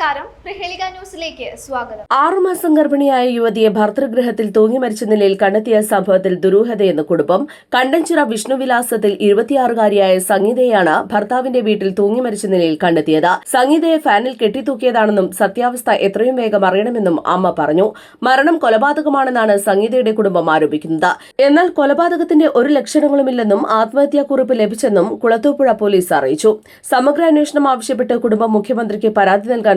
നമസ്കാരം. പ്രഹേളിക ന്യൂസിലേക്ക് സ്വാഗതം. ആറുമാസം ഗർഭിണിയായ യുവതിയെ ഭർതൃഗൃഹത്തിൽ തൂങ്ങി മരിച്ച നിലയിൽ കണ്ടെത്തിയ സംഭവത്തിൽ ദുരൂഹതയെന്ന് കുടുംബം കണ്ടഞ്ചിറ വിഷ്ണുവിലാസത്തിൽ ഇരുപത്തിയാറുകാരിയായ സംഗീതയാണ് ഭർത്താവിന്റെ വീട്ടിൽ തൂങ്ങി മരിച്ച നിലയിൽ കണ്ടെത്തിയത്. സംഗീതയെ ഫാനിൽ കെട്ടിത്തൂക്കിയതാണെന്നും സത്യാവസ്ഥ എത്രയും വേഗം അറിയണമെന്നും അമ്മ പറഞ്ഞു. മരണം കൊലപാതകമാണെന്നാണ് സംഗീതയുടെ കുടുംബം ആരോപിക്കുന്നത്. എന്നാൽ കൊലപാതകത്തിന്റെ ഒരു ലക്ഷണങ്ങളുമില്ലെന്നും ആത്മഹത്യാക്കുറിപ്പ് ലഭിച്ചെന്നും കുളത്തൂപ്പുഴ പോലീസ് അറിയിച്ചു. സമഗ്ര അന്വേഷണം ആവശ്യപ്പെട്ട് കുടുംബം മുഖ്യമന്ത്രിക്ക് പരാതി നൽകാൻ